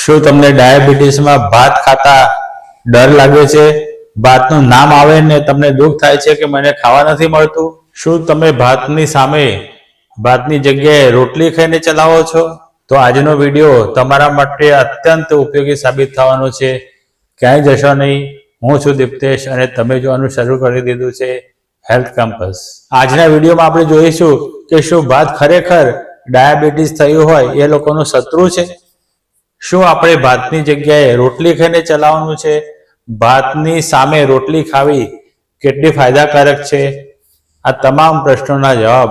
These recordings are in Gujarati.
શું તમને ડાયાબિટીસમાં ભાત ખાતા ડર લાગે છે? ભાતનું નામ આવે ને તમને દુઃખ થાય છે કે મને ખાવા નથી મળતું? શું તમે ભાતની સામે ભાતની જગ્યાએ રોટલી ખાઈને ચલાવો છો? તો આજનો વીડિયો તમારા માટે અત્યંત ઉપયોગી સાબિત થવાનો છે. ક્યાંય જશો નહીં. હું છું દીપ્તેશ અને તમે જોવાનું શરૂ કરી દીધું છે હેલ્થ કેમ્પસ આજના વિડીયોમાં આપણે જોઈશું કે શું ભાત ખરેખર ડાયાબિટીસ થયું હોય એ લોકોનું શત્રુ છે? શું આપણે ભાતની જગ્યાએ રોટલી ખાઈને ચલાવવાનું છે? ભાતની સામે રોટલી ખાવી કેટલી ફાયદાકારક છે? આ તમામ પ્રશ્નોના જવાબ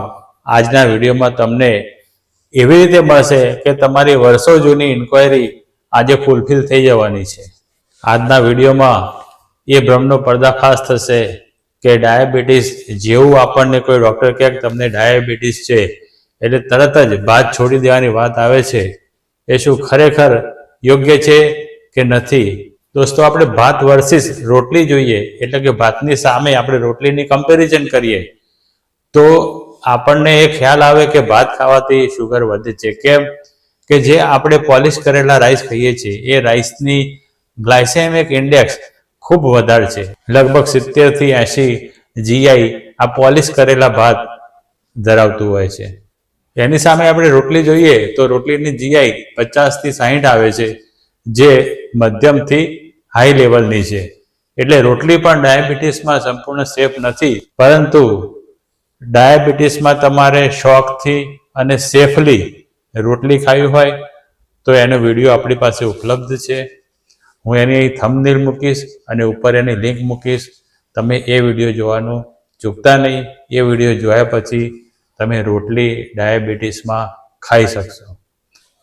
આજના વિડીયોમાં તમને એવી રીતે મળશે કે તમારી વર્ષો જૂની ઇન્ક્વાયરી આજે ફૂલફિલ થઈ જવાની છે. આજના વિડીયોમાં એ ભ્રમનો પર્દાફાશ થશે કે ડાયાબિટીસ જેવું આપણને કોઈ ડૉક્ટર કહે તમને ડાયાબિટીસ છે, એટલે તરત જ ભાત છોડી દેવાની વાત આવે છે. એ શું ખરેખર યોગ્ય છે કે નથી? દોસ્તો, આપણે ભાત વર્સિસ રોટલી જોઈએ, એટલે કે ભાતની સામે આપણે રોટલીની કમ્પેરિઝન કરીએ, તો આપણને એ ખ્યાલ આવે કે ભાત ખાવાથી શુગર વધે છે. કેમ? કે જે આપણે પોલિશ કરેલા રાઈસ ખાઈએ છીએ, એ રાઈસની ગ્લાયસેમિક ઇન્ડેક્સ ખૂબ વધારે છે. લગભગ સિત્તેરથી એંશી જીઆઈ આ પોલિશ કરેલા ભાત ધરાવતું હોય છે. એની સામે આપણે રોટલી જોઈએ તો રોટલીની જીઆઈ પચાસથી સાહીઠ આવે છે, જે મધ્યમથી હાઈ લેવલની છે. એટલે રોટલી પણ ડાયાબિટીસમાં સંપૂર્ણ સેફ નથી, પરંતુ ડાયાબિટીસમાં તમારે શોખથી અને સેફલી રોટલી ખાવી હોય, તો એનો વીડિયો આપણી પાસે ઉપલબ્ધ છે. હું એની થંબનેલ મૂકીશ અને ઉપર એની લિંક મૂકીશ. તમે એ વીડિયો જોવાનું ચૂકતા નહીં. એ વીડિયો જોયા પછી તમે રોટલી ડાયાબિટીસમાં ખાઈ શકશો.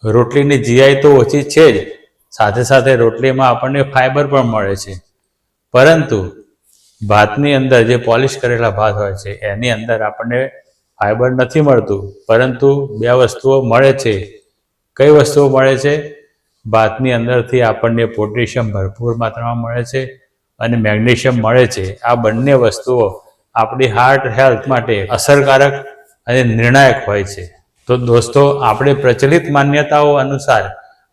રોટલીની જીઆઈ તો ઓછી છે જ. સાથે સાથે રોટલીમાં આપણને ફાઈબર પણ મળે છે. પરંતુ ભાતની અંદર જે પોલિશ કરેલા ભાત હોય છે, એની અંદર આપણને ફાઈબર નથી મળતું. પરંતુ બે વસ્તુઓ મળે છે. કઈ વસ્તુઓ મળે છે? ભાતની અંદરથી આપણને પોટેશિયમ ભરપૂર માત્રામાં મળે છે અને મેગ્નેશિયમ મળે છે. આ બંને વસ્તુઓ આપણી હાર્ટ હેલ્થ માટે અસરકારક અને નિર્ણાયક હોય છે. તો દોસ્તો, આપણે પ્રચલિત માન્યતાઓ અનુસાર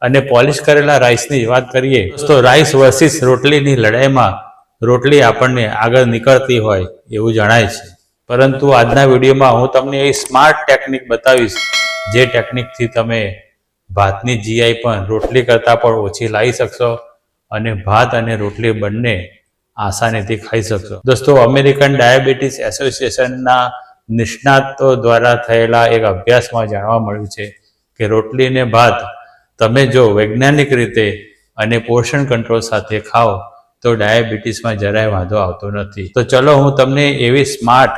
અને પોલિશ કરેલા રાઈસની વાત કરીએ, તો રાઈસ વર્સિસ રોટલીની લડાઈમાં રોટલી આપણને આગળ નીકળતી હોય એવું જણાય છે. પરંતુ આજના વિડીયોમાં હું તમને એ સ્માર્ટ ટેકનિક બતાવીશ, જે ટેકનિકથી તમે ભાતની જીઆઈ પણ રોટલી કરતાં પણ ઓછી લાવી શકશો અને ભાત અને રોટલી બંને આસાનીથી ખાઈ શકશો. દોસ્તો, અમેરિકન ડાયાબિટીસ એસોસિએશનના નિષ્ણાતો દ્વારા થયેલા એક અભ્યાસમાં જાણવા મળ્યું છે કે રોટલી અને ભાત તમે જો વૈજ્ઞાનિક રીતે અને પોષણ કંટ્રોલ સાથે ખાઓ, તો ડાયાબિટીસમાં જરાય વાંધો આવતો નથી. તો ચલો હું તમને એવી સ્માર્ટ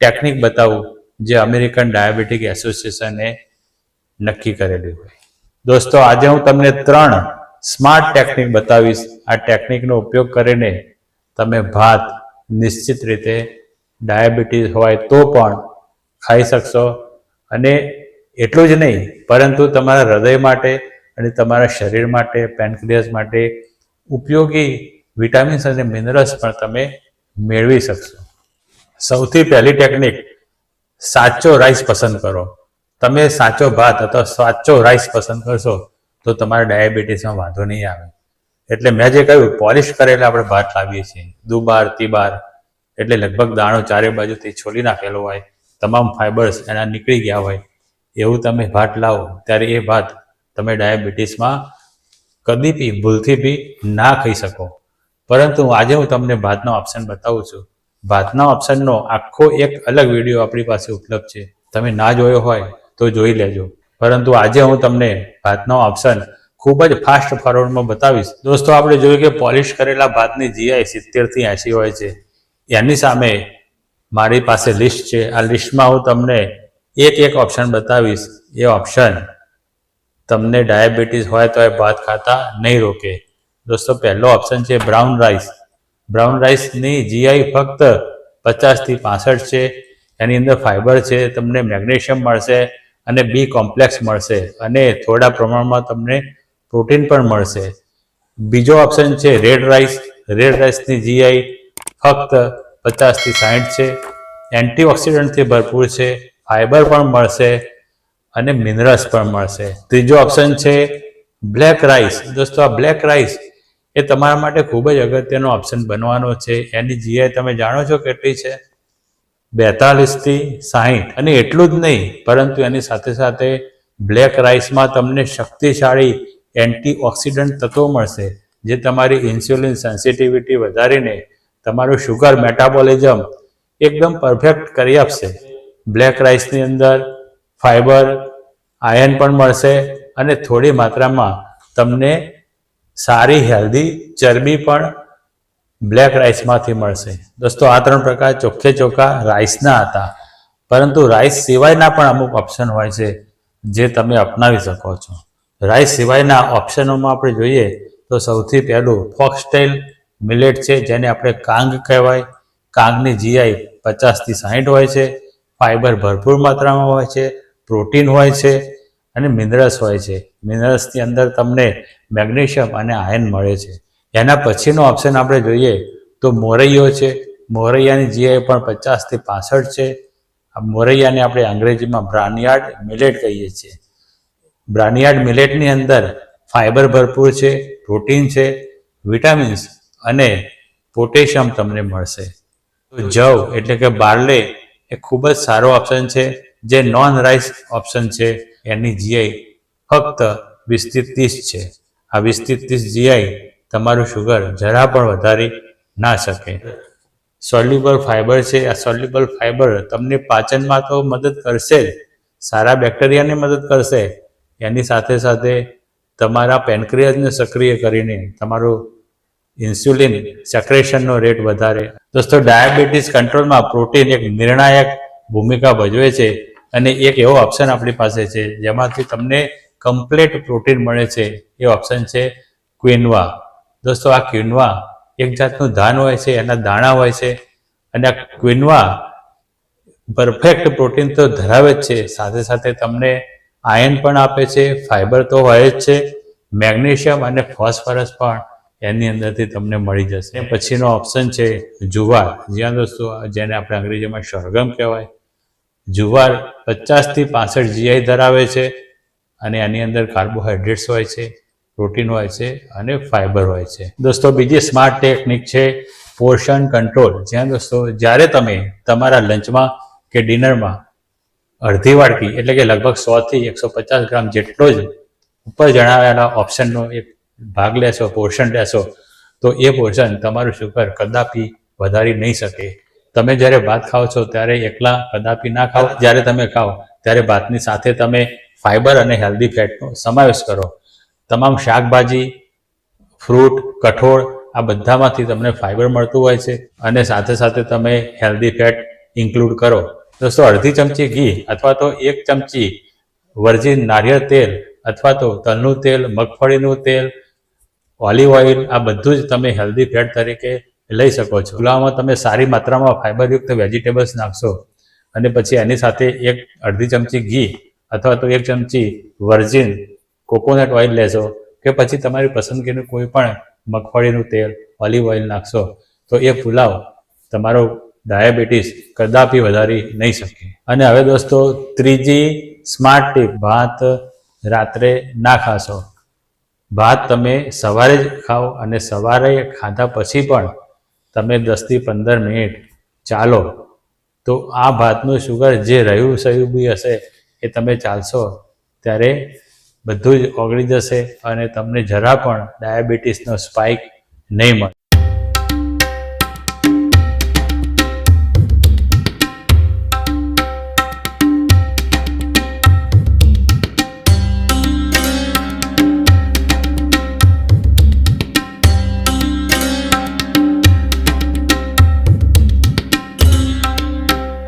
ટેકનિક બતાવું, જે અમેરિકન ડાયાબિટીક એસોસિએશને નક્કી કરેલી હોય. દોસ્તો, આજે હું તમને ત્રણ સ્માર્ટ ટેકનિક બતાવીશ. આ ટેકનિકનો ઉપયોગ કરીને તમે ભાત નિશ્ચિત રીતે ડાયાબિટીસ હોય તો પણ ખાઈ શકશો. અને એટલું જ નહીં, પરંતુ તમારા હૃદય માટે અને તમારા શરીર માટે, પેનક્રિયસ માટે ઉપયોગી વિટામિન્સ અને મિનરલ્સ પણ તમે મેળવી શકશો. સૌથી પહેલી ટેકનિક, સાચો રાઈસ પસંદ કરો. તમે સાચો ભાત અથવા સાચો રાઈસ પસંદ કરશો તો તમારા ડાયાબિટીસમાં વાંધો નહીં આવે. એટલે મેં જે કહ્યું, પોલિશ કરેલા આપણે ભાત લાવીએ છીએ. દુબાર, તીબાર એટલે લગભગ દાણો ચારે બાજુથી છોલી નાખેલો હોય, તમામ ફાઈબર્સ એના નીકળી ગયા હોય, એવું તમે ભાત લાવો, ત્યારે એ ભાત તમે ડાયાબિટીસમાં કદી બી ભૂલથી બી ના ખાઈ શકો. પરંતુ આજે હું તમને ભાતનો ઓપ્શન બતાવું છું. ભાતના ઓપ્શનનો આખો એક અલગ વીડિયો આપણી પાસે ઉપલબ્ધ છે. તમે ના જોયો હોય તો જોઈ લેજો. પરંતુ આજે હું તમને ભાતનો ઓપ્શન ખૂબ જ ફાસ્ટ ફોરવર્ડમાં બતાવીશ. દોસ્તો, આપણે જોયું કે પોલિશ કરેલા ભાતની જીઆઈ સિત્તેરથી એંશી હોય છે. એની સામે મારી પાસે લિસ્ટ છે. આ લિસ્ટમાં હું તમને એક એક ઓપ્શન બતાવીશ. એ ઓપ્શન તમને ડાયાબિટીસ હોય તો એ ભાત ખાતા નહીં રોકે. દોસ્તો, પહેલો ઓપ્શન છે બ્રાઉન રાઈસ બ્રાઉન રાઈસની જીઆઈ ફક્ત પચાસથી પાસઠ છે. એની અંદર ફાઇબર છે, તમને મેગ્નેશિયમ મળશે અને બી કોમ્પ્લેક્સ મળશે અને થોડા પ્રમાણમાં તમને પ્રોટીન પણ મળશે. બીજો ઓપ્શન છે રેડ રાઈસ રેડ રાઈસની જીઆઈ ફક્ત પચાસથી સાઠ છે. એન્ટીઓક્સિડન્ટથી ભરપૂર છે. ફાઈબર પણ મળશે અને મિનરલ્સ પણ મળશે. ત્રીજો ઓપ્શન છે બ્લેક રાઈસ. દોસ્તો, આ બ્લેક રાઈસ એ તમારા માટે ખૂબ જ અગત્યનો ઓપ્શન બનવાનો છે. એની જીઆઈ તમે જાણો છો કેટલી છે? બેતાલીસથી સાહીઠ. અને એટલું જ નહીં, પરંતુ એની સાથે સાથે બ્લેક રાઈસમાં તમને શક્તિશાળી એન્ટીઓક્સિડન્ટ તત્વો મળશે, જે તમારી ઇન્સ્યુલિન સેન્સિટિવિટી વધારીને તમારું શુગર મેટાબોલિઝમ એકદમ પરફેક્ટ કરી આપશે. બ્લેક રાઈસની અંદર ફાઈબર આયર્ન પણ મળશે અને થોડી માત્રામાં તમને સારી હેલ્ધી ચરબી પણ બ્લેક રાઈસમાંથી મળશે. દોસ્તો, આ ત્રણ પ્રકાર ચોખ્ખે ચોખ્ખા રાઈસના હતા. પરંતુ રાઈસ સિવાયના પણ અમુક ઓપ્શન હોય છે જે તમે અપનાવી શકો છો. રાઈસ સિવાયના ઓપ્શનોમાં આપણે જોઈએ તો સૌથી પહેલું ફોક્સટેલ મિલેટ છે, જેને આપણે કાંગ કહેવાય. કાંગની જીઆઈ પચાસથી સાહીઠ હોય છે. ફાઈબર ભરપૂર માત્રામાં હોય છે. પ્રોટીન હોય છે. અને મિનરલ્સ હોય છે. મિનરલ્સની અંદર તમને મેગ્નેશિયમ અને આયર્ન મળે છે. એના પછીનો ઓપ્શન આપણે જોઈએ તો મોરૈયો છે. મોરૈયાની જીઆઈ પણ પચાસથી પાસઠ છે. આ મોરૈયાને આપણે અંગ્રેજીમાં બ્રાનિયાર્ડ મિલેટ કહીએ છીએ. બ્રાનિયાર્ડ મિલેટની અંદર ફાઈબર ભરપૂર છે પ્રોટીન છે વિટામિન્સ અને પોટેશિયમ તમને મળશે. તો જવ, એટલે કે બાર્લે એ ખૂબ જ સારો ઓપ્શન છે. જે નોન રાઈસ ઓપ્શન છે, એની જીઆઈ ફક્ત વીસથી ત્રીસ છે. આ વીસથી ત્રીસ જીઆઈ તમારું શુગર જરા પણ વધારી ના શકે. સોલ્યુબલ ફાઈબર છે. આ સોલ્યુબલ ફાઈબર તમને પાચનમાં તો મદદ કરશે જ. સારા બેક્ટેરિયાને મદદ કરશે. એની સાથે સાથે તમારા પેનક્રિયાસને સક્રિય કરીને તમારું ઇન્સ્યુલિન સેક્રેશનનો રેટ વધારે. દોસ્તો ડાયાબિટીસ કંટ્રોલમાં પ્રોટીન એક નિર્ણાયક ભૂમિકા ભજવે છે અને એક એવો ઓપ્શન આપણી પાસે છે, જેમાંથી તમને કમ્પ્લેટ પ્રોટીન મળે છે. એ ઓપ્શન છે ક્વિનવા દોસ્તો, આ ક્વિનવા એક જાતનું ધાન હોય છે, એના દાણા હોય છે અને આ ક્વિનવા પરફેક્ટ પ્રોટીન તો ધરાવે જ છે. સાથે સાથે તમને આયન પણ આપે છે ફાઈબર તો હોય જ છે મેગ્નેશિયમ અને ફોસ્ફરસ પણ. એની અંદરથી તમને મળી જશે. પછીનો ઓપ્શન છે જુવાર. જ્યાં દોસ્તો, જેને આપણે અંગ્રેજીમાં સરગમ કહેવાય, જુવાર પચાસથી પાસઠ જીઆઈ ધરાવે છે અને એની અંદર કાર્બોહાઈડ્રેટ્સ હોય છે પ્રોટીન હોય છે અને ફાઈબર હોય છે. દોસ્તો, બીજી સ્માર્ટ ટેકનિક છે પોર્શન કંટ્રોલ જ્યાં દોસ્તો, જ્યારે તમે તમારા લંચમાં કે ડિનરમાં અડધી વાડકી, એટલે કે લગભગ સોથી એકસો પચાસ ગ્રામ જેટલો જ ઉપર જણાવેલા ઓપ્શનનો એક ભાગ લેશો પોર્શન લેશો, તો એ પોર્શન તમારું શુગર કદાપી વધારી નહીં શકે. તમે જ્યારે ભાત ખાઓ છો ત્યારે એકલા કદાપી ના ખાઓ. જ્યારે તમે ખાઓ ત્યારે ભાતની સાથે તમે ફાઈબર અને હેલ્ધી ફેટનો સમાવેશ કરો. તમામ શાકભાજી ફ્રૂટ કઠોળ આ બધામાંથી તમને ફાઈબર મળતું હોય છે અને સાથે સાથે તમે હેલ્ધી ફેટ ઇન્ક્લુડ કરો. દોસ્તો, અડધી ચમચી ઘી અથવા તો એક ચમચી વર્જિન નારિયેળ તેલ અથવા તો તલનું તેલ, મગફળીનું તેલ ઓલિવ ઓઇલ આ બધું જ તમે હેલ્ધી ફેટ તરીકે લઈ શકો છો. પુલાવમાં તમે સારી માત્રામાં ફાઇબરયુક્ત વેજીટેબલ્સ નાખશો અને પછી એની સાથે એક અડધી ચમચી ઘી અથવા તો એક ચમચી વર્જિન કોકોનટ ઓઇલ લેશો કે પછી તમારી પસંદગીનું કોઈ પણ મગફળીનું તેલ ઓલિવ ઓઇલ નાખશો તો એ પુલાવ તમારો ડાયાબિટીસ કદાપી વધારી નહીં શકે. અને હવે દોસ્તો ત્રીજી સ્માર્ટ ટીપ ભાત રાત્રે ના ખાશો. ભાત તમે સવારે જ ખાઓ અને સવારે ખાધા પછી પણ તમે દસથી પંદર મિનિટ ચાલો, તો આ ભાતનું શુગર જે રહ્યું સહ્યું બી હશે એ તમે ચાલશો, ત્યારે બધું જ ઓગળી જશે અને તમને જરા પણ ડાયાબિટીસનો સ્પાઇક નહીં મળે.